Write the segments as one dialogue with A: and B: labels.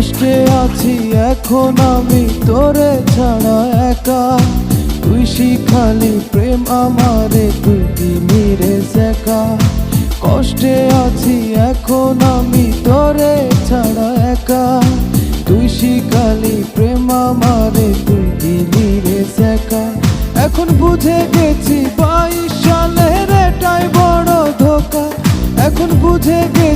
A: কষ্টে আছি, এখন আমি তোরে ছাড়া একা। তুই শিখালি প্রেম আমারে, তুই দিলি রে শেখা। কষ্টে আছি, এখন আমি তোরে ছাড়া একা। তুই শিখালি প্রেম আমারে, তুই দিলি রে শেখা। এখন বুঝে গেছি, বাইশ সালের এটাই বড় ধোকা। এখন বুঝে গেছি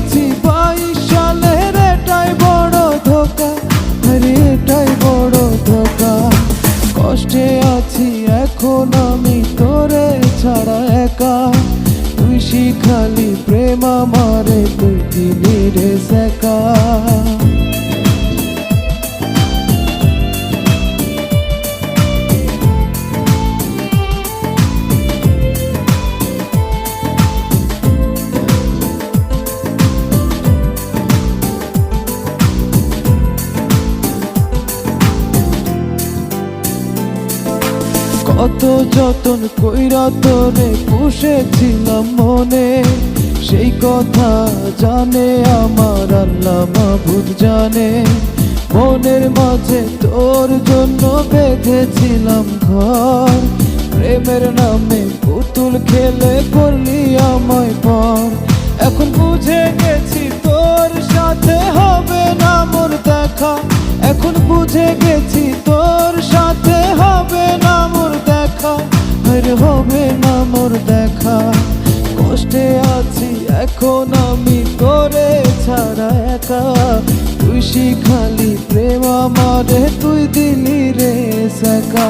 A: আছি এখন আমি তোরে ছাড়া একা। তুই শিখালি প্রেম আমারে তুই দিলি রে শেখা। কত যতন কইরা তোরে পুষেছিলাম মনে। সেই কথা জানে আমার আল্লাহ মাহবুব জানে। মনের মাঝে তোর জন্য বেঁধেছিলাম ঘর। প্রেমের নামে পুতুল খেলে করলি আমায় পর। এখন বুঝে গেছি তোর সাথে হবে না মোর দেখা। এখন বুঝে গেছি তুই শিখালি প্রেম আমারে তুই দিলি রে সকা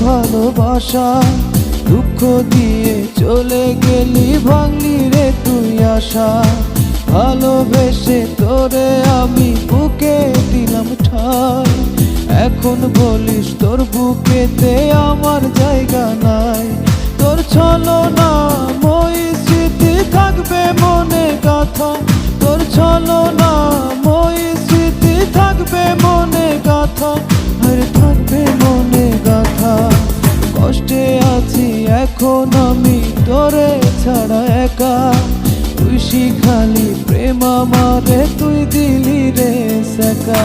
A: ভালোবাসা, দুঃখ দিয়ে চলে গেলি ভাঙলি রে তুই আশা। ভালোবেসে তোরে আমি বুকে দিলাম ঠাই। এখন বলিস তোর বুকেতে আমার জায়গা নাই। তোর ছলো না মই স্মৃতি থাকবে মনে কথা তোর ছলো না এখন আমি তোরে ছাড়া একা। তুই শিখালি প্রেম আমারে তুই দিলি রে সকা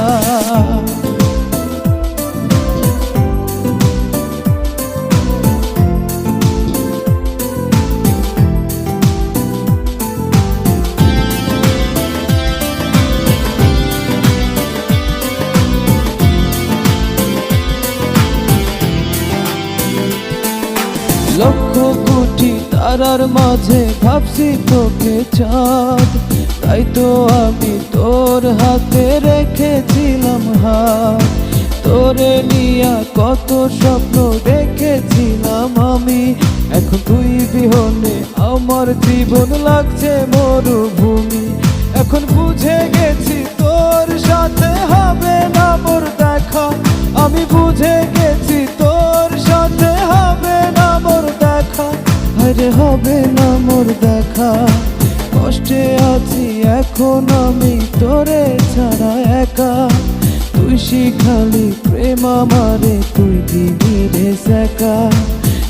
A: কোটি তারার মাঝে ভাবছি তোকে চাঁদ। তাই তো আমি তোর হাতে রেখেছিলাম হাত। তোরে নিয়া কত স্বপ্ন দেখেছিলাম আমি। এখন তুই বিহনে আমার জীবন লাগছে মরুভূমি। এখন বুঝে আরে হবে না মোর দেখা। কষ্টে আছি, এখন আমি তোরে ছাড়া একা। তুই শিখালি প্রেম আমারে, তুই দিবি রে শেখা।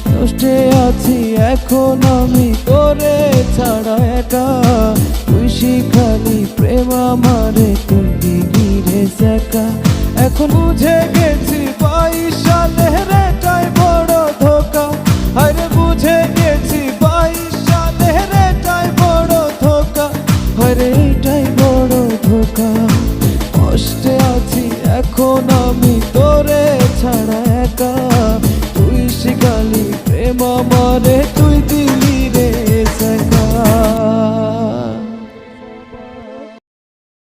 A: কষ্টে আছি, এখন আমি তোরে ছাড়া একা। তুই শিখালি প্রেম আমারে, তুই দিবি রে শেখা। এখন বুঝে গেছি বাইশ সালের তুই শিখালি প্রেম আমারে তুই